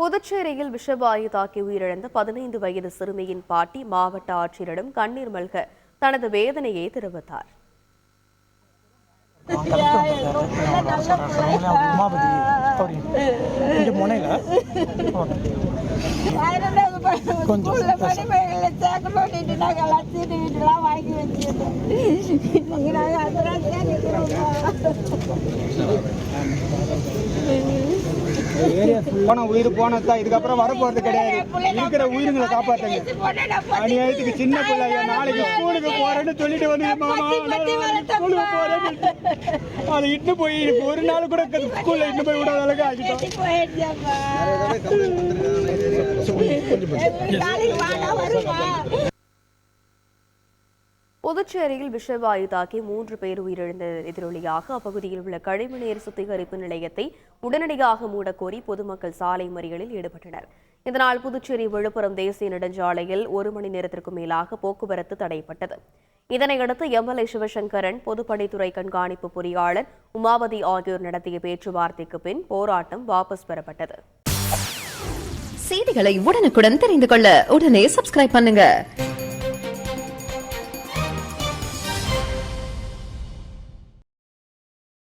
புதுச்சேரியில் விஷவாயு தாக்கி உயிரிழந்த பதினைந்து வயது சிறுமியின் பாட்டி மாவட்ட ஆட்சியரிடம் கண்ணீர் மல்க தனது வேதனையை தெரிவித்தார். கொஞ்சம் போன உயிர் போனதுதான் இதுக்கப்புறம் வரப்போறது கிடையாது. இருக்கிற உயிர்களை காப்பாற்றுங்க அநியாயத்துக்கு சின்ன பிள்ளைங்க நாளைக்கு ஸ்கூலுக்கு போறேன்னு சொல்லிட்டு வந்து மாமா ஸ்கூலுக்கு போறேன்னு அதை இட்டு போய் ஒரு நாள் கூட ஸ்கூல்ல இட்டு போய் விடாத அளவுக்கு ஆகிட்டோம். புதுச்சேரியில் விஷவாயு தாக்கி மூன்று பேர் உயிரிழந்த எதிரொலியாக அப்பகுதியில் உள்ள கழிவுநீர் சுத்திகரிப்பு நிலையத்தை உடனடியாக மூடக்கோரி பொதுமக்கள் சாலை மறியலில் ஈடுபட்டனர். இதனால் புதுச்சேரி விழுப்புரம் தேசிய நெடுஞ்சாலையில் ஒரு மணி நேரத்திற்கும் மேலாக போக்குவரத்து தடைப்பட்டது. இதனையடுத்து எம்எல்ஏ சிவசங்கரன் பொதுப்பணித்துறை கண்காணிப்பு பொறியாளர் உமாவதி ஆகியோர் நடத்திய பேச்சுவார்த்தைக்கு பின் போராட்டம் வாபஸ் பெறப்பட்டது. செய்திகளை உடனுக்குடன் தெரிந்து கொள்ள உடனே சப்ஸ்கிரைப் பண்ணுங்க.